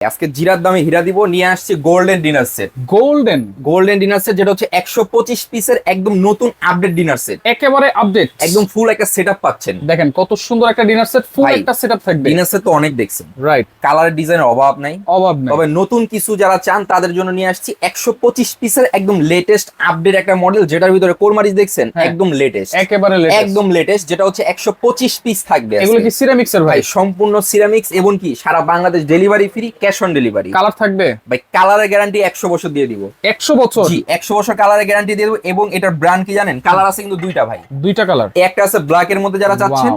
আজকে জিরার দামে হীরা দিব নিয়ে আসছি golden dinner set golden golden dinner set যেটা হচ্ছে একশো পঁচিশ পিসের একদম নতুন আপডেট ডিনার সেট একেবারে আপডেট একদম ফুল একটা সেট পাচ্ছেন। দেখেন কত সুন্দর একটা ডিনার সেট ফুল একটা সেটআপ থাকবে। ডিনার সেট তো অনেক দেখছেন। রাইট কালারের ডিজাইনের অভাব নাই। অভাব নেই। তবে নতুন কিছু যারা চান তাদের জন্য নিয়ে আসছি একশো পঁচিশ পিসের একদম লেটেস্ট আপডেট একটা মডেল যেটার ভিতরে কোরমারিজ দেখছেন হ্যাঁ। একদম লেটেস্ট একেবারে। একদম লেটেস্ট যেটা হচ্ছে একশো পঁচিশ পিস থাকবে এগুলো কি সিরামিক্স এর ভাই সম্পূর্ণ সিরামিক্স এবং কি সারা Bangladesh delivery free cash on delivery. Colour থাকবে? ভাই কালারের গ্যারান্টি একশো বছর দিয়ে দিব। একশো বছর? জি একশো বছর কালারের গ্যারান্টি দিয়ে দেবো এবং এটার ব্র্যান্ড কি জানেন? কালার আছে কিন্তু দুইটা ভাই। দুইটা কালার। একটা আছে ব্ল্যাক এর মধ্যে যারা চাচ্ছেন.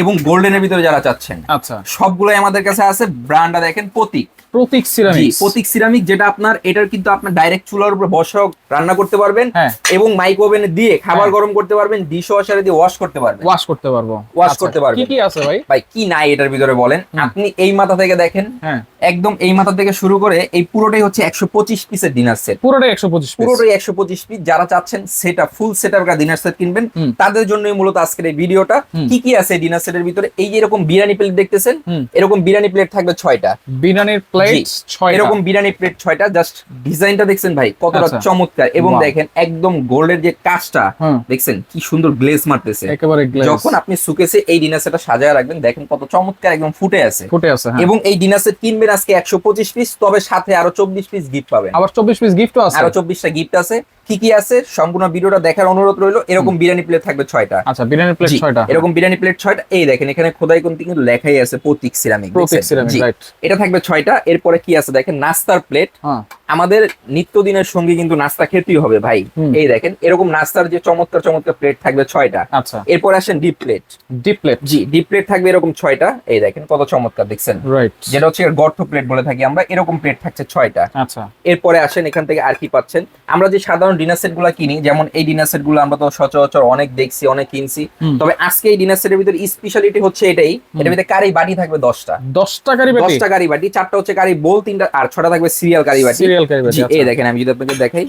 এবং গোল্ডেনের ভিতরে যারা চাচ্ছেন আচ্ছা। সবগুলোই আমাদের কাছে আছে ব্র্যান্ডটা দেখেন প্রতীক। প্রতীক জি সিরামিক্স প্রতীক সিরামিক যেটা আপনার এটার কিন্তু আপনার ডাইরেক্ট চুলার উপরে বসাও রান্না করতে পারবেন হ্যাঁ। এবং মাইক ওভেনে দিয়ে খাবার হ্যাঁ। গরম করতে পারবেন ডিশ ওয়াশারে দিয়ে ওয়াশ করতে পারবেন। ওয়াশ করতে পারব। Wash আচ্ছা, করতে পারবেন। কি কি আছে ভাই? ভাই কি নাই এটার ভিতরে বলেন? আপনি এই মাথা থেকে দেখেন হ্যাঁ। একদম এই মাথা থেকে শুরু করে এই পুরোটাই হচ্ছে একশো পঁচিশ পিসের ডিনার সেট পুরোটাই একশো পঁচিশ পিস পুরোটাই একশো পঁচিশ পিস যারা চাচ্ছেন সেটা full set up dinner set কিনবেন তাদের জন্যই মূলত আজকের এই ভিডিওটা। কি কি আছে ডিনার সেটের ভিতরে এই যে এরকম বিরিয়ানি প্লেট দেখতেছেন এরকম বিরিয়ানি প্লেট থাকবে ছয়টা। বিরিয়ানির প্লেট ছয় এরকম বিরিয়ানি প্লেট ছয়টা জাস্ট ডিজাইনটা দেখছেন ভাই কতটা আচ্ছা। চমৎকার। এবং দেখেন একদম গোল্ডের যে কাজটা দেখছেন কি সুন্দর গ্লেজ মারতেছে। একেবারে যখন আপনি সুকেসে এই ডিনার সেটটা সাজায় রাখবেন দেখেন কত চমৎকার একদম ফুটে আছে। ফুটে আছে হ্যাঁ। এবং এই ডিনার সেট কিনবেন আজকে একশো পঁচিশ পিস তবে সাথে আরও চব্বিশ পিস গিফট পাবেন। আবার চব্বিশ পিস গিফটও আছে। আরও চব্বিশটা গিফট আছে। কি কি আছে? সম্পূর্ণ ভিডিওটা দেখার অনুরোধ রইল। এরকম বিরিয়ানি প্লেট থাকবে ছয়টা। আচ্ছা বিরিয়ানি প্লেট ছয়টা। এরকম বিরিয়ানি প্লেট ছয়টা। এই দেখেন এখানে খোদাই কোন কিন্তু লেখাই আছে প্রতীক সিরামিক প্রতীক সিরামিক এটা থাকবে ছয়টা। এরপরে কি আছে দেখেন? নাস্তার প্লেট হ্যাঁ। আমাদের নিত্যদিনের সঙ্গে কিন্তু নাস্তা খেতেই হবে ভাই। এই দেখেন এরকম নাস্তার যে চমৎকার চমৎকার প্লেট থাকবে ছয়টা। আচ্ছা। এরপরে আসেন ডিপ প্লেট ডিপ প্লেট জি ডিপ প্লেট থাকবে এরকম ছয়টা। এই দেখেন কত চমৎকার দেখছেন। রাইট যেটা হচ্ছে গর্ত প্লেট বলে থাকি আমরা এরকম প্লেট থাকছে ছয়টা। আচ্ছা। এরপরে আসেন এখান থেকে আর কি পাচ্ছেন? আমরা যে সাধারণ ডিনার সেটগুলা কিনি যেমন এই ডিনার সেটগুলো আমরা তো সচরাচর অনেক দেখছি অনেক কিনছি। তবে আজকে এই ডিনার সেটের ভিতরে স্পেশালিটি হচ্ছে এটাই এটার ভিতরে কারি বাটি থাকবে দশটা। দশ টাকারই বাটি? দশটা কারি বাটি চারটা হচ্ছে কারি বোল তিনটা আর ছটা থাকবে সিরিয়াল কারি বাটি। সিরিয়াল কারি আচ্ছা এই দেখেন আমি যদি আপনাকে দেখাই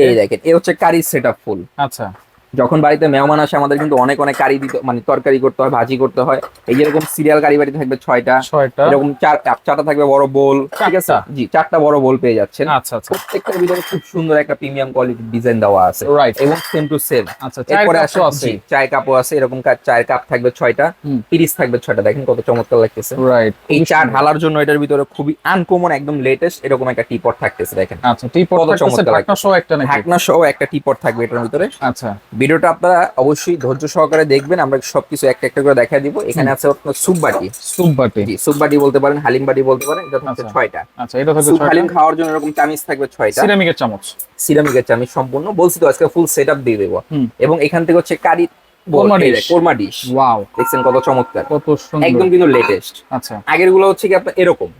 এই দেখেন এই হচ্ছে কারি সেট আপ ফুল আচ্ছা। যখন বাড়িতে মেহমান আসে আমাদের কিন্তু অনেক অনেক কারি দিতে মানে তরকারি করতে হয় ভাজি করতে হয়। এই যেরকম সিরিয়াল কারি বাটি থাকবে ছয়টা ছয়টা। এরকম চার চারটা থাকবে বড় বোল ঠিক আছে? জি চারটা বড় বোল পেয়ে যাচ্ছেন। আচ্ছা আচ্ছা। প্রত্যেকটার ভিতরে খুব সুন্দর একটা প্রিমিয়াম কোয়ালিটির ডিজাইন দেওয়া আছে। রাইট এবং সেম টু সেম আচ্ছা এরপরে কাপও আসে আছে। চায়ের কাপও আছে এরকম চায়ের কাপ থাকবে ছয়টা। পিরিস থাকবে ছয়টা দেখেন কত চমৎকার লাগতেছে। রাইট এই চা ঢালার জন্য এটার ভিতরে খুবই আনকমন একদম লেটেস্ট এরকম একটা টিপট থাকতেছে দেখেন। আচ্ছা টি পট কত থাকতেছে ঢাকনা সহ একটা নাকি? ঢাকনা সহ একটা টিপট থাকবে এটার ভিতরে। আচ্ছা। ভিডিওটা আপনারা অবশ্যই ধৈর্য সহকারে দেখবেন আমরা সবকিছু একটা একটা করে দেখা দিব। এখানে আছে আপনার সুপ বাটি। স্যুপ বাটি। জি সুপ বাটি বলতে পারেন হালিম বাটি বলতে পারেন এটা থাকছে আচ্ছা। ছয়টা। আচ্ছা এটা থাকবে সুপ হালিম খাওয়ার জন্য এরকম চামিচ থাকবে ছয়টা। সিরামিকের চামচ। সিরামিকের চামিচ সম্পূর্ণ। বলছি তো আজকে ফুল সেট আপ দিয়ে দেবো। এবং এখান থেকে হচ্ছে curry korma dish। Dish wow দেখছেন কত চমৎকার। কত সুন্দর। একদম কিন্তু লেটেস্ট আচ্ছা। আগেরগুলো হচ্ছে কি আপনার এরকম।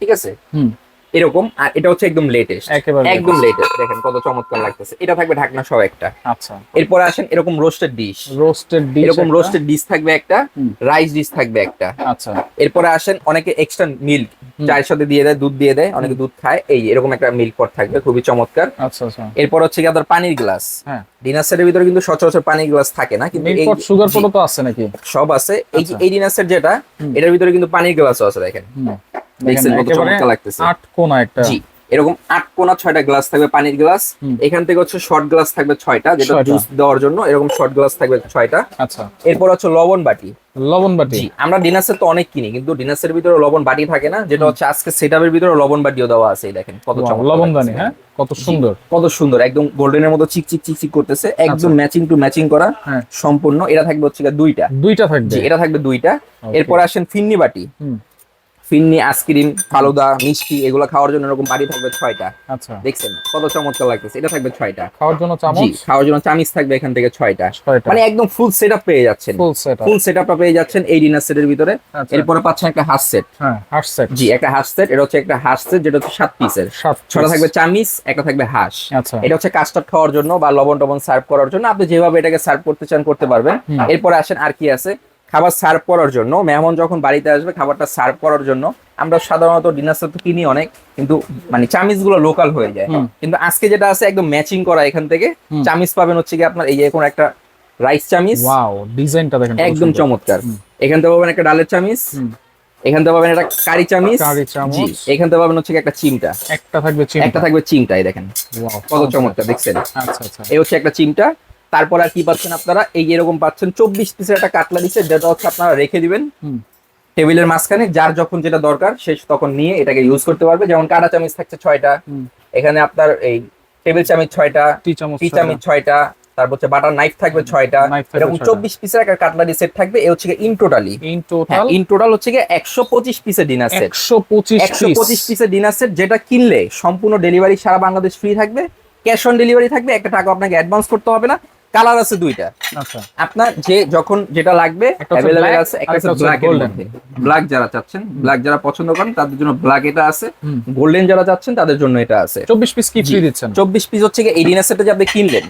ঠিক আছে? হুম। এরকম আর এটা হচ্ছে একদম লেটেস্ট একদম লেটেস্ট দেখেন কত চমৎকার লাগতেছে। এটা থাকবে ঢাকনা সহ একটা। আচ্ছা। এরপরে আসেন এরকম রোস্টেড ডিশ রোস্টেড ডিশ এরকম রোস্টেড ডিশ থাকবে একটা রাইস ডিশ থাকবে একটা। আচ্ছা। এরপরে আসেন অনেকে এক্সট্রা মিল্ক। চায়ের সাথে দিয়ে দেয় দুধ দিয়ে দেয় অনেকে দুধ খায়। এই এরকম একটা মিল্ক পট থাকবে খুবই চমৎকার। আচ্ছা আচ্ছা। এরপর হচ্ছে কি আপনার পানির গ্লাস হ্যাঁ। ডিনার সেটের ভিতরে কিন্তু সচরাচর পানির গ্লাস থাকে না কিন্তু মিল্ক এই পট সুগার জি, পটও তো আছে নাকি? সব আছে। এই যে আচ্ছা। এই ডিনার সেট যেটা এটার ভিতরে কিন্তু পানির গ্লাসও আছে দেখেন। হুম। দেখছেন কত চমৎকার লাগতেছে। আট কোনা একটা। জি এরকম আট কোনা ছয়টা গ্লাস থাকবে পানির গ্লাস। এখান থেকে হচ্ছে শর্ট গ্লাস থাকবে ছয়টা যেটা জুস দেওয়ার জন্য এরকম শর্ট গ্লাস থাকবে ছয়টা। আচ্ছা। এরপর হচ্ছে লবণ বাটি। লবণ বাটি। আমরা ডিনার তো অনেক কিনি কিন্তু ডিনার ভিতরে লবণ বাটি থাকে না যেটা হচ্ছে আজকে সেটআপের ভিতরে লবণ বাটিও দেওয়া আছে দেখেন কত চমৎকার লবণদানি লাগতেছে। হ্যাঁ? কত সুন্দর। কত সুন্দর একদম গোল্ডেনের মতো চিক চিক চিক চিক করতেছে একদম ম্যাচিং টু ম্যাচিং করা হ্যাঁ। সম্পূর্ণ এটা থাকবে হচ্ছে দুইটা। দুইটা থাকবে। এটা থাকবে দুইটা. এরপর আসেন ফিন্নি বাটি। হুম। ফিন্নি আইসক্রিম ফালুদা মিষ্টি এগুলো খাওয়ার জন্য এরকম বাটি থাকবে ছয়টা। আচ্ছা। দেখছেন? কত চমৎকার লাগতেছে। এটা থাকবে ছয়টা। খাওয়ার জন্য চামচ? খাওয়ার জন্য চামিচ থাকবে এখান থেকে ছয়টা। মানে একদম ফুল সেট পেয়ে যাচ্ছেন। ফুল সেট ফুল সেট পেয়ে যাচ্ছেন এই ডিনার সেটের ভিতরে। আচ্ছা। এরপরে পাচ্ছেন একটা হাফ সেট হ্যাঁ হার্ট সেট জি একটা হাফ সেট এটা হচ্ছে একটা হাফ সেট যেটা হচ্ছে সাত পিসের ছটা থাকবে চামিচ একটা থাকবে হাঁস। আচ্ছা। এটা হচ্ছে কাস্টার্ড খাওয়ার জন্য বা লবণ টবণ সার্ভ করার জন্য। আপনি যেভাবে এটাকে সার্ভ করতে চান করতে পারবেন। এরপরে আসেন আর কি আছে? খাবার সার্ভ করার জন্য মেহমান যখন বাড়িতে আসবে খাবারটা সার্ভ করার জন্য আমরা সাধারণত ডিনার সেট কিনি অনেক কিন্তু মানে চামিচগুলো লোকাল হয়ে যায়। কিন্তু আজকে যেটা আছে একদম ম্যাচিং করা এখান থেকে। চামিচ পাবেন হচ্ছে কি আপনার এই যে কোনো একটা রাইস চামিজ ওয়াও ডিজাইনটা দেখেন একদম চমৎকার। এখান থেকে পাবেন একটা ডালের চামিজ এখান থেকে পাবেন একটা কারি চামিজ কারি চামচ। এখান থেকে পাবেন হচ্ছে কি একটা চিমটা। একটা থাকবে চিমটা। একটা থাকবে চিমটা এই দেখেন কত চমৎকার দেখছেন? আচ্ছা আচ্ছা। এই হচ্ছে একটা চিমটা। তারপর আর কি পাচ্ছেন আপনারা? এই এরকম পাচ্ছেন চব্বিশ পিসের একটা কাটলা দিচ্ছে যেটা হচ্ছে আপনারা রেখে দিবেন। টেবিলের মাঝখানে যার যখন যেটা দরকার সে তখন নিয়ে এটাকে ইউজ করতে পারবে। যেমন কাটা চামিচ থাকছে ছয়টা এখানে আপনার এই টেবিল চামিচ ছয়টা টি চামচ ছয়টা। তারপর হচ্ছে বাটার নাইফ থাকবে ছয়টা। এরকম চব্বিশ পিসের একটা কাটলারি সেট থাকবে এ হচ্ছে in totally in total in total হচ্ছে গিয়ে একশো পঁচিশ পিসের ডিনার সেট একশো পঁচিশ একশো পঁচিশ পিসের ডিনার সেট যেটা কিনলে সম্পূর্ণ ডেলিভারি সারা বাংলাদেশ ফ্রি থাকবে। ক্যাশ অন ডেলিভারি থাকবে একটা টাকা আপনাকে অ্যাডভান্স করতে হবে না। কালার আছে দুইটা। আচ্ছা। আপনার যে যখন যেটা লাগবে অ্যাভেলেবেল আছে একটা আছে ব্ল্যাক এর মধ্যে। ব্ল্যাক যারা চাচ্ছেন ব্ল্যাক যারা পছন্দ করেন তাদের জন্য ব্ল্যাক এটা আছে। গোল্ডেন যারা চাচ্ছেন তাদের জন্য এটা আছে। চব্বিশ পিস কি ফ্রি দিচ্ছেন? চব্বিশ পিস হচ্ছে গিয়ে এই ডিনার সেটটা যে আপনি কিনলেন।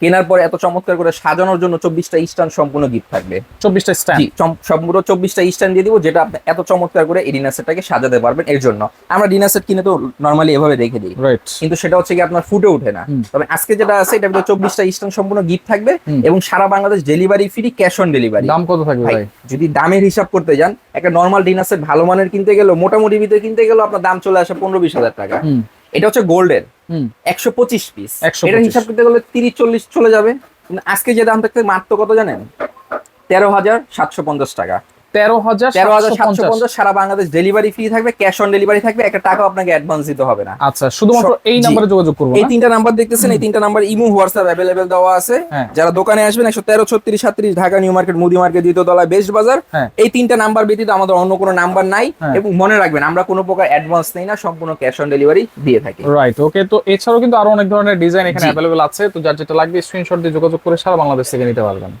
কেনার পরে এত চমৎকার করে সাজানোর জন্য চব্বিশটা স্ট্যান্ড সম্পূর্ণ গিফট থাকবে। চব্বিশটা স্ট্যান্ড। সম্পূর্ণ চব্বিশটা স্ট্যান্ড দিয়ে দিব যেটা আপনি এত চমৎকার করে এই ডিনার সেটটাকে সাজাতে পারবেন এর জন্য। আমরা ডিনার সেট কিনে তো নর্মালি এভাবে রেখে দিই। রাইট কিন্তু সেটা হচ্ছে কি আপনার ফুটে ওঠে না। তবে আজকে যেটা আছে এটা ভিতরে চব্বিশটা স্ট্যান্ড সম্পূর্ণ গিফট থাকবে এবং সারা Bangladesh delivery free cash on delivery দাম কত থাকবে ভাই যদি দামের হিসাব করতে যান একটা নর্মাল ডিনার সেট ভালো মানের কিনতে গেলেও মোটামুটি ভিতরে কিনতে গেলেও আপনার দাম চলে আসে পনেরো বিশ হাজার টাকা। এটা হচ্ছে গোল্ডের একশো পঁচিশ পিস 125 এটার হিসাব করতে গেলে তিরিশ চল্লিশ চলে যাবে। কিন্তু আজকে যে দাম থাকতে মাত্র কত জানেন? তেরো হাজার সাতশো পঞ্চাশ টাকা। তেরো হাজার তেরো হাজার সাতশো পঞ্চাশ সারা বাংলাদেশ ডেলিভারি ফ্রি থাকবে ক্যাশ অন ডেলিভারি থাকবে একটা টাকা আপনাকে অ্যাডভান্স দিতে হবে না। আচ্ছা শুধুমাত্র এই নাম্বারে যোগাযোগ করব এই তিনটা নাম্বার দেখতেছেন এই তিনটা নাম্বার ইমো হোয়াটসঅ্যাপ অ্যাভেলেবেল দেওয়া আছে। হ্যাঁ। যারা দোকানে আসবেন একশো তেরো ছত্রিশ সাত্রিশ ঢাকা নিউ মার্কেট মুদি মার্কেট দ্বিতীয় তলায় বেস্ট বাজার। হ্যাঁ। এই তিনটা নাম্বার ব্যতীত আমাদের অন্য কোনো নাম্বার নাই হ্যাঁ। এবং মনে রাখবেন আমরা কোনো প্রকার অ্যাডভান্স নেই না সম্পূর্ণ ক্যাশ অন ডেলিভারি দিয়ে থাকি। রাইট ওকে তো এছাড়াও কিন্তু আরও অনেক ধরনের ডিজাইন এখানে অ্যাভেলেবেল আছে তো যার যেটা লাগবে স্ক্রিনশট দিয়ে যোগাযোগ করে সারা বাংলাদেশ থেকে নিতে পারবেন।